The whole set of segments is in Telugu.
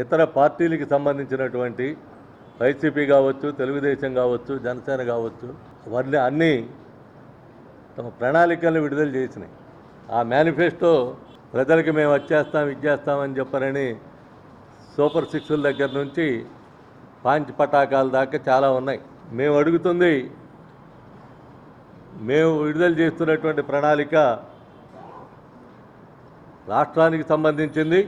ఇతర పార్టీలకు సంబంధించినటువంటి వైసీపీ కావచ్చు తెలుగుదేశం కావచ్చు జనసేన కావచ్చు వారిని అన్నీ తమ ప్రణాళికలను విడుదల చేసినాయి. ఆ మేనిఫెస్టో ప్రజలకు మేము వచ్చేస్తాం ఇచ్చేస్తామని చెప్పారని సూపర్ సిక్స్ల దగ్గర నుంచి పాంచ్ పటాకాల దాకా చాలా ఉన్నాయి. మేము అడుగుతుంది మేము విడుదల చేస్తున్నటువంటి ప్రణాళిక రాష్ట్రానికి సంబంధించింది.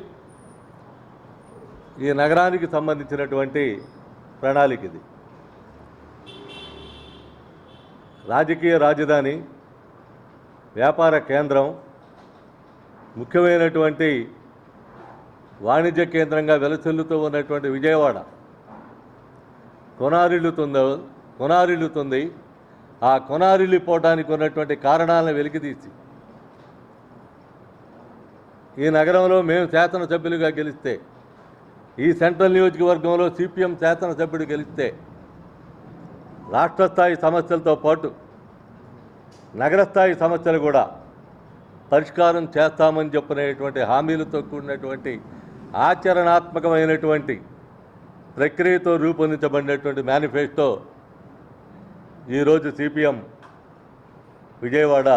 ఈ నగరానికి సంబంధించినటువంటి ప్రణాళిక ఇది. రాజకీయ రాజధాని వ్యాపార కేంద్రం ముఖ్యమైనటువంటి వాణిజ్య కేంద్రంగా వెలచెల్లుతూ ఉన్నటువంటి విజయవాడ కొనారిల్లుతుందో కొనారిల్లుతుంది. ఆ కొనారిల్లిపోవడానికి ఉన్నటువంటి కారణాలను వెలికితీసి ఈ నగరంలో మేము శాసనసభ్యులుగా గెలిస్తే ఈ సెంట్రల్ నియోజకవర్గంలో సిపిఎం శాసనసభ్యుడు గెలిస్తే రాష్ట్ర స్థాయి సమస్యలతో పాటు నగరస్థాయి సమస్యలు కూడా పరిష్కారం చేస్తామని చెప్పినటువంటి హామీలతో కూడినటువంటి ఆచరణాత్మకమైనటువంటి ప్రక్రియతో రూపొందించబడినటువంటి మేనిఫెస్టో ఈరోజు సిపిఎం విజయవాడ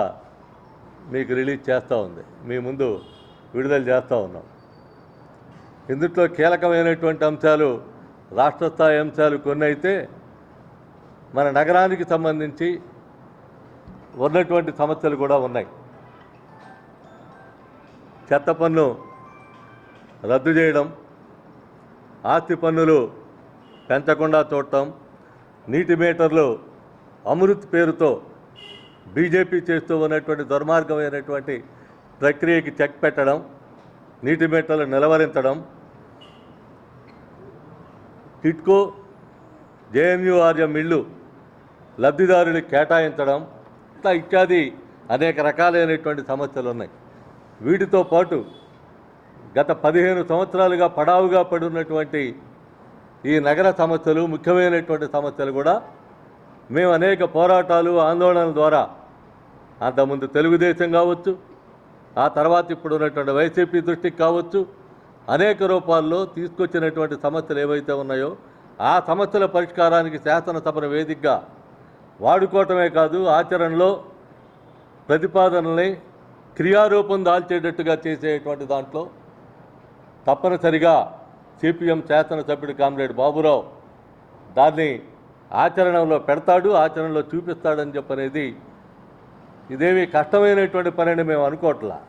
మీకు రిలీజ్ చేస్తూ ఉంది. మీ ముందు విడుదల చేస్తూ ఉన్నాం. ఇందులో కీలకమైనటువంటి అంశాలు రాష్ట్ర స్థాయి అంశాలు కొన్ని అయితే మన నగరానికి సంబంధించి ఉన్నటువంటి సమస్యలు కూడా ఉన్నాయి. చెత్త పన్ను రద్దు చేయడం ఆస్తి పన్నులు పెంచకుండా చూడటం నీటి మీటర్లు అమృత్ పేరుతో బీజేపీ చేస్తూ ఉన్నటువంటి దుర్మార్గమైనటువంటి ప్రక్రియకి చెక్ పెట్టడం నీటి మెట్టలు నిలవరించడం టిట్కో జేఎన్యూఆర్ఎం ఇళ్ళు లబ్ధిదారులకు కేటాయించడం ఇట్లా ఇత్యాది అనేక రకాలైనటువంటి సమస్యలు ఉన్నాయి వీటితో పాటు గత పదిహేను సంవత్సరాలుగా పడావుగా పడున్నటువంటి ఈ నగర సమస్యలు ముఖ్యమైనటువంటి సమస్యలు కూడా మేము అనేక పోరాటాలు ఆందోళనల ద్వారా అంతకుముందు తెలుగుదేశం కావచ్చు ఆ తర్వాత ఇప్పుడు ఉన్నటువంటి వైసీపీ దృష్టికి కావచ్చు అనేక రూపాల్లో తీసుకొచ్చినటువంటి సమస్యలు ఏవైతే ఉన్నాయో ఆ సమస్యల పరిష్కారానికి శాసనసభను వేదికగా వాడుకోవటమే కాదు ఆచరణలో ప్రతిపాదనల్ని క్రియారూపం దాల్చేటట్టుగా చేసేటువంటి దాంట్లో తప్పనిసరిగా సిపిఎం శాసనసభ్యుడు కామ్రేడ్ బాబురావు దాన్ని ఆచరణలో పెడతాడు ఆచరణలో చూపిస్తాడని చెప్పనేది ఇదేమి కష్టమైనటువంటి పనిని మేము అనుకోవట్లా.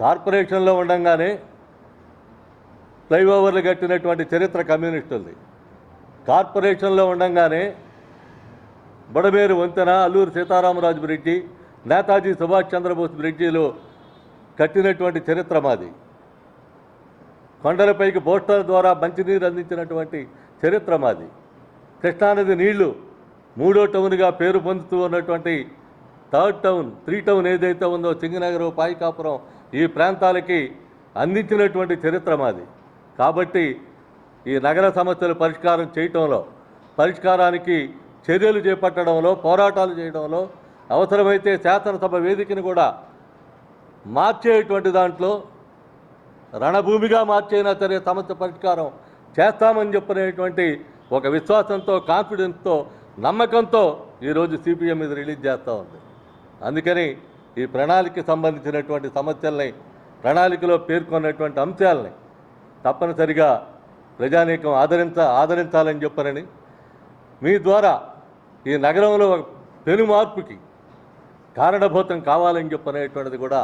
కార్పొరేషన్లో ఉండగానే ఫ్లైఓవర్లు కట్టినటువంటి చరిత్ర కమ్యూనిస్టులది. కార్పొరేషన్లో ఉండగానే బడమేరు వంతెన అల్లూరు సీతారామరాజు బ్రిడ్జి నేతాజీ సుభాష్ చంద్రబోస్ బ్రిడ్జిలో కట్టినటువంటి చరిత్ర మాది. కొండలపైకి పోస్టర్ల ద్వారా మంచినీరు అందించినటువంటి చరిత్ర మాది. కృష్ణానది నీళ్ళు మూడో టౌన్గా పేరు పొందుతూ ఉన్నటువంటి థర్డ్ టౌన్ త్రీ టౌన్ ఏదైతే ఉందో సింగనగరం పాయికాపురం ఈ ప్రాంతాలకి అందించినటువంటి చరిత్ర మాది. కాబట్టి ఈ నగర సమస్యలు పరిష్కారం చేయటంలో పరిష్కారానికి చర్యలు చేపట్టడంలో పోరాటాలు చేయడంలో అవసరమైతే శాసనసభ వేదికను కూడా మార్చేటువంటి దాంట్లో రణభూమిగా మార్చైనా సరే సమస్య పరిష్కారం చేస్తామని చెప్పినటువంటి ఒక విశ్వాసంతో కాన్ఫిడెన్స్తో నమ్మకంతో ఈరోజు సిపిఎం మీద రిలీజ్ చేస్తూ ఉంది. అందుకని ఈ ప్రణాళిక సంబంధించినటువంటి సమస్యల్ని ప్రణాళికలో పేర్కొన్నటువంటి అంశాలని తప్పనిసరిగా ప్రజానీకం ఆదరించ ఆదరించాలని చెప్పనని మీ ద్వారా ఈ నగరంలో ఒక పెను మార్పుకి కారణభూతం కావాలని చెప్పనేటువంటిది కూడా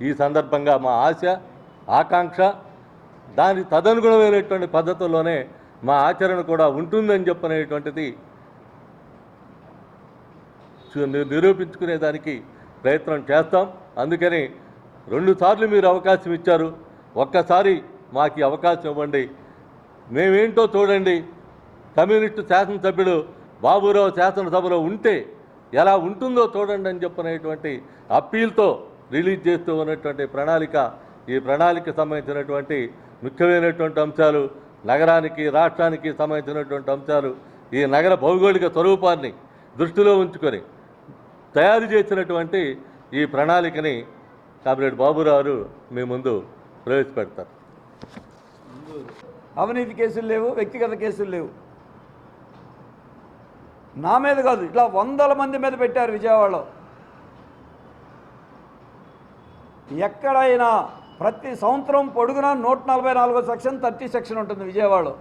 ఈ సందర్భంగా మా ఆశ ఆకాంక్ష దాని తదనుగుణమైనటువంటి పద్ధతుల్లోనే మా ఆచరణ కూడా ఉంటుందని చెప్పనేటువంటిది నిరూపించుకునేదానికి ప్రయత్నం చేస్తాం. అందుకని రెండుసార్లు మీరు అవకాశం ఇచ్చారు. ఒక్కసారి మాకు అవకాశం ఇవ్వండి. మేమేంటో చూడండి. కమ్యూనిస్టు శాసనసభ్యుడు బాబురావు శాసనసభలో ఉంటే ఎలా ఉంటుందో చూడండి అని చెప్పనేటువంటి అప్పీల్తో రిలీజ్ చేస్తూ ఉన్నటువంటి ప్రణాళిక ఈ ప్రణాళిక సంబంధించినటువంటి ముఖ్యమైనటువంటి అంశాలు నగరానికి రాష్ట్రానికి సంబంధించినటువంటి అంశాలు ఈ నగర భౌగోళిక స్వరూపాన్ని దృష్టిలో ఉంచుకొని తయారు చేసినటువంటి ఈ ప్రణాళికని కామ్రేడ్ బాబురావు మీ ముందు ప్రవేశపెడతారు. అవినీతి కేసులు లేవు వ్యక్తిగత కేసులు లేవు. నా మీద కాదు ఇట్లా వందల మంది మీద పెట్టారు విజయవాడలో. ఎక్కడైనా ప్రతి సంవత్సరం పొడుగునా నూట నలభై నాలుగో సెక్షన్ థర్టీ సెక్షన్ ఉంటుంది విజయవాడలో.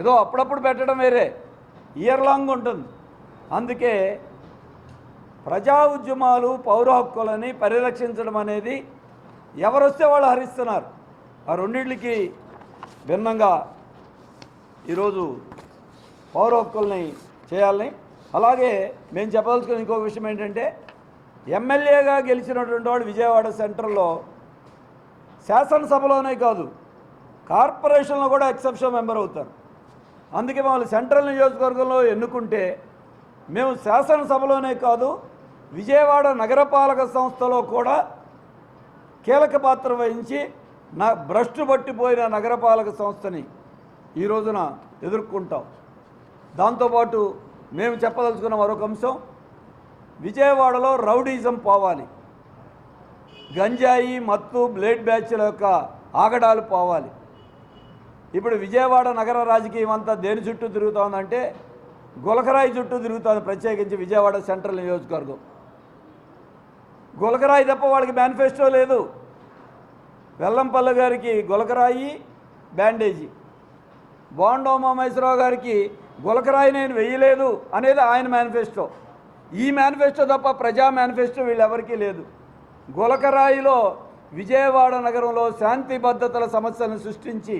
ఏదో అప్పుడప్పుడు పెట్టడం వేరే ఇయర్ లాంగ్ ఉంటుంది. అందుకే ప్రజా ఉద్యమాలు పౌర హక్కులని పరిరక్షించడం అనేది ఎవరొస్తే వాళ్ళు హరిస్తున్నారు. ఆ రెండింటికి భిన్నంగా ఈరోజు పౌర హక్కుల్ని చేయాలని అలాగే మేము చెప్పదలుచుకున్న ఇంకొక విషయం ఏంటంటే ఎమ్మెల్యేగా గెలిచినటువంటి వాడు విజయవాడ సెంటర్లో శాసనసభలోనే కాదు కార్పొరేషన్లో కూడా ఎక్సెప్షన్ మెంబర్ అవుతారు. అందుకే మమ్మల్ని సెంట్రల్ నియోజకవర్గంలో ఎన్నుకుంటే మేము శాసనసభలోనే కాదు విజయవాడ నగరపాలక సంస్థలో కూడా కీలక పాత్ర వహించి నా భ్రష్టు పట్టిపోయిన నగరపాలక సంస్థని ఈ రోజున ఎదుర్కొంటాం. దాంతోపాటు మేము చెప్పదలుచుకున్న మరొక అంశం విజయవాడలో రౌడీజం పోవాలి. గంజాయి మత్తు బ్లేడ్ బ్యాచ్ల యొక్క ఆగడాలు పోవాలి. ఇప్పుడు విజయవాడ నగర రాజకీయం అంతా దేని చుట్టూ తిరుగుతోందంటే గులకరాయి చుట్టూ తిరుగుతోంది ప్రత్యేకించి విజయవాడ సెంట్రల్ నియోజకవర్గం. గులకరాయి తప్ప వాళ్ళకి మేనిఫెస్టో లేదు. వెల్లంపల్లి గారికి గులకరాయి బ్యాండేజీ బోండా ఉమామహేశ్వరరావు గారికి గులకరాయి నేను వెయ్యలేదు అనేది ఆయన మేనిఫెస్టో ఈ మేనిఫెస్టో తప్ప ప్రజా మేనిఫెస్టో వీళ్ళెవరికీ లేదు. గులకరాయిలో విజయవాడ నగరంలో శాంతి భద్రతల సమస్యలను సృష్టించి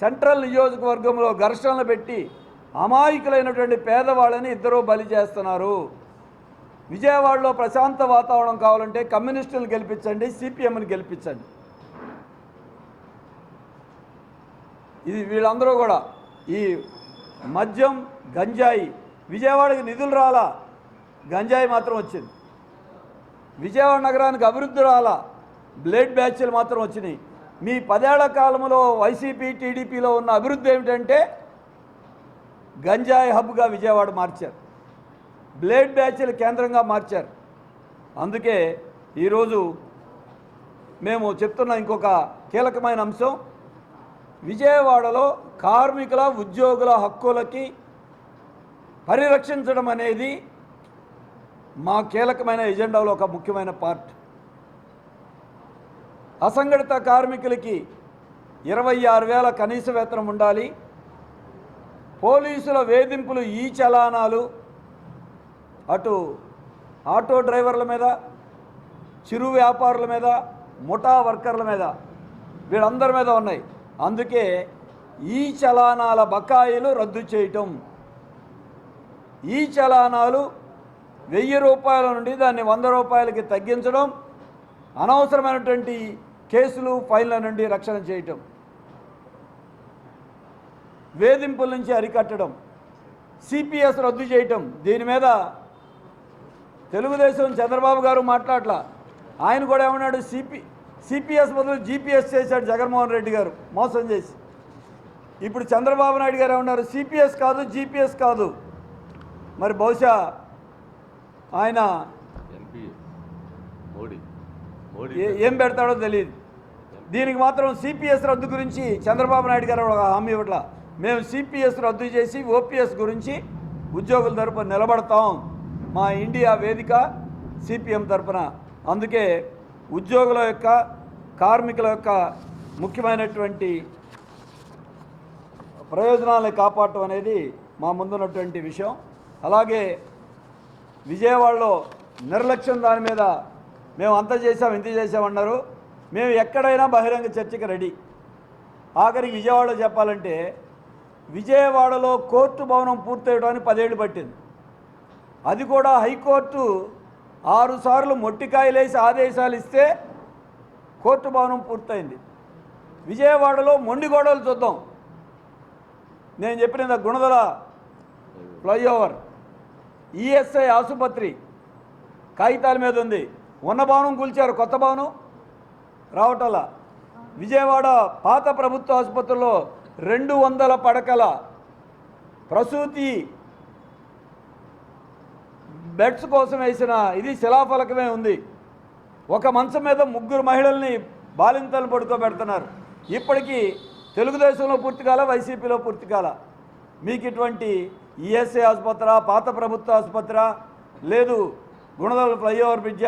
సెంట్రల్ నియోజకవర్గంలో ఘర్షణలు పెట్టి అమాయకులైనటువంటి పేదవాళ్ళని ఇద్దరూ బలి చేస్తున్నారు. విజయవాడలో ప్రశాంత వాతావరణం కావాలంటే కమ్యూనిస్టులను గెలిపించండి సిపిఎంని గెలిపించండి. ఇది వీళ్ళందరూ కూడా ఈ మద్యం గంజాయి విజయవాడకి నిధులు రాలా గంజాయి మాత్రం వచ్చింది. విజయవాడ నగరానికి అభివృద్ధి రాలా బ్లేడ్ బ్యాచ్లు మాత్రం వచ్చినాయి. మీ పదేళ్ళ కాలంలో వైసీపీ టీడీపీలో ఉన్న అభివృద్ధి ఏమిటంటే గంజాయి హబ్గా విజయవాడ మార్చారు. బ్లేడ్ బ్యాచ్లు కేంద్రంగా మార్చారు. అందుకే ఈరోజు మేము చెప్తున్న ఇంకొక కీలకమైన అంశం విజయవాడలో కార్మికుల ఉద్యోగుల హక్కులకి పరిరక్షించడం అనేది మా కీలకమైన ఎజెండాలో ఒక ముఖ్యమైన పార్ట్. అసంఘటిత కార్మికులకి ఇరవై ఆరు వేల కనీస వేతనం ఉండాలి. పోలీసుల వేధింపులు ఈ చలానాలు అటు ఆటో డ్రైవర్ల మీద చిరు వ్యాపారుల మీద ముఠా వర్కర్ల మీద వీళ్ళందరి మీద ఉన్నాయి. అందుకే ఈ చలానాల బకాయిలు రద్దు చేయటం. ఈ చలానాలు వెయ్యి రూపాయల నుండి దాన్ని వంద రూపాయలకి తగ్గించడం అనవసరమైనటువంటి కేసులు ఫైన్ల నుండి రక్షణ చేయటం. వేధింపుల నుంచి అరికట్టడం. సిపిఎస్ రద్దు చేయటం. దీని మీద తెలుగుదేశం చంద్రబాబు గారు మాట్లాడలా. ఆయన కూడా ఏమన్నాడు? సిపి సిపిఎస్ బదులు జీపీఎస్ చేశాడు జగన్మోహన్ రెడ్డి గారు మోసం చేసి. ఇప్పుడు చంద్రబాబు నాయుడు గారు ఏమన్నారు? సిపిఎస్ కాదు జీపీఎస్ కాదు. మరి బహుశా ఆయన ఏ- ఏం పెడతాడో తెలియదు. దీనికి మాత్రం సిపిఎస్ రద్దు గురించి చంద్రబాబు నాయుడు గారు ఒక హామీ ఇవ్వట్ల. మేము సిపిఎస్ రద్దు చేసి ఓపీఎస్ గురించి ఉద్యోగుల తరపున నిలబడతాం. మా ఇండియా వేదిక సిపిఎం తరఫున అందుకే ఉద్యోగుల యొక్క కార్మికుల యొక్క ముఖ్యమైనటువంటి ప్రయోజనాలను కాపాడటం అనేది మా ముందున్నటువంటి విషయం. అలాగే విజయవాడలో నిర్లక్ష్యం దాని మీద మేము అంత చేసాం ఇంత చేసామన్నారు మేము ఎక్కడైనా బహిరంగ చర్చకి రెడీ. ఆఖరికి విజయవాడలో చెప్పాలంటే విజయవాడలో కోర్టు భవనం పూర్తయ్యడానికి పదేళ్ళు పట్టింది. అది కూడా హైకోర్టు ఆరుసార్లు మొట్టికాయలేసి ఆదేశాలు ఇస్తే కోర్టు భవనం పూర్తయింది. విజయవాడలో మొండి గోడలు చూద్దాం. నేను చెప్పిన గుణదల ఫ్లైఓవర్ ఈఎస్ఐ ఆసుపత్రి కాగితాల మీద ఉంది. ఉన్న భవనం కూల్చారు కొత్త భవనం రావటంలా. విజయవాడ పాత ప్రభుత్వ ఆసుపత్రిలో రెండు వందల పడకల ప్రసూతి బెడ్స్ కోసం వేసిన ఇది శిలాఫలకమే ఉంది. ఒక మంచం మీద ముగ్గురు మహిళల్ని బాలింతలు పడుకోబెడుతున్నారు. ఇప్పటికీ తెలుగుదేశంలో పూర్తి కాల వైసీపీలో పూర్తి కాల మీకు ఇటువంటి ఈఎస్ఐ ఆసుపత్రి పాత ప్రభుత్వ ఆసుపత్రి లేదు గుణదల ఫ్లైఓవర్ బ్రిడ్జ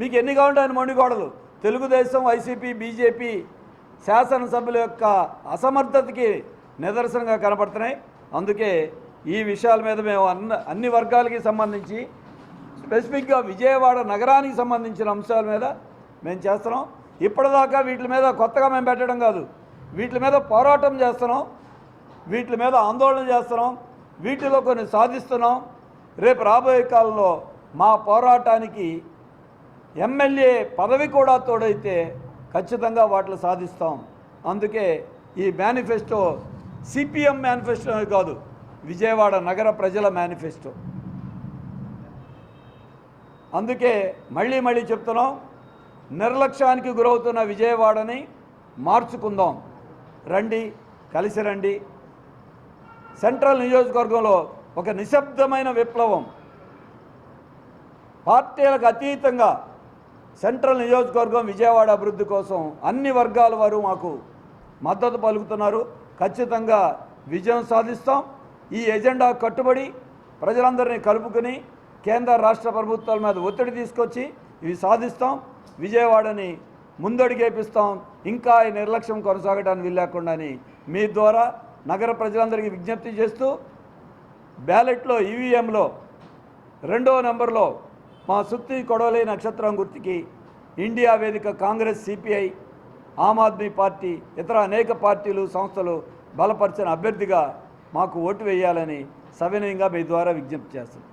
మీకు ఎన్ని కావాలంటే మొండిగోడలు తెలుగుదేశం వైసీపీ బీజేపీ శాసనసభ్యుల యొక్క అసమర్థతకి నిదర్శనంగా కనపడుతున్నాయి. అందుకే ఈ విషయాల మీద మేము అన్ని అన్ని వర్గాలకి సంబంధించి స్పెసిఫిక్గా విజయవాడ నగరానికి సంబంధించిన అంశాల మీద మేము చేస్తున్నాం. ఇప్పటిదాకా వీటి మీద కొత్తగా మేము పెట్టడం కాదు. వీటి మీద పోరాటం చేస్తున్నాం. వీటి మీద ఆందోళన చేస్తున్నాం. వీటిలో కొన్ని సాధిస్తున్నాం. రేపు రాబోయే కాలంలో మా పోరాటానికి ఎమ్మెల్యే పదవి కూడా తోడైతే ఖచ్చితంగా వాటిని సాధిస్తాం. అందుకే ఈ మేనిఫెస్టో సిపిఎం మేనిఫెస్టో కాదు విజయవాడ నగర ప్రజల మేనిఫెస్టో. అందుకే మళ్ళీ మళ్ళీ చెప్తున్నాం నిర్లక్ష్యానికి గురవుతున్న విజయవాడని మార్చుకుందాం. రండి కలిసి రండి. సెంట్రల్ నియోజకవర్గంలో ఒక నిశ్శబ్దమైన విప్లవం. పార్టీలకు అతీతంగా సెంట్రల్ నియోజకవర్గం విజయవాడ అభివృద్ధి కోసం అన్ని వర్గాల వారు మాకు మద్దతు పలుకుతున్నారు. ఖచ్చితంగా విజయం సాధిస్తాం. ఈ ఎజెండా కట్టుబడి ప్రజలందరినీ కలుపుకొని కేంద్ర రాష్ట్ర ప్రభుత్వాల మీద ఒత్తిడి తీసుకొచ్చి ఇవి సాధిస్తాం విజయవాడని ముందడుగేపిస్తాం ఇంకా ఈ నిర్లక్ష్యం కొనసాగడానికి వీల్లేకుండాని మీ ద్వారా నగర ప్రజలందరికీ విజ్ఞప్తి చేస్తూ బ్యాలెట్లో ఈవీఎంలో రెండో నెంబర్లో మా సుత్తి కొడవలి నక్షత్రం గుర్తుకి ఇండియా వేదిక కాంగ్రెస్ సిపిఐ ఆమ్ ఆద్మీ పార్టీ ఇతర అనేక పార్టీలు సంస్థలు బలపరిచిన అభ్యర్థిగా మాకు ఓటు వేయాలని సవినయంగా మీ ద్వారా విజ్ఞప్తి చేస్తున్నాం.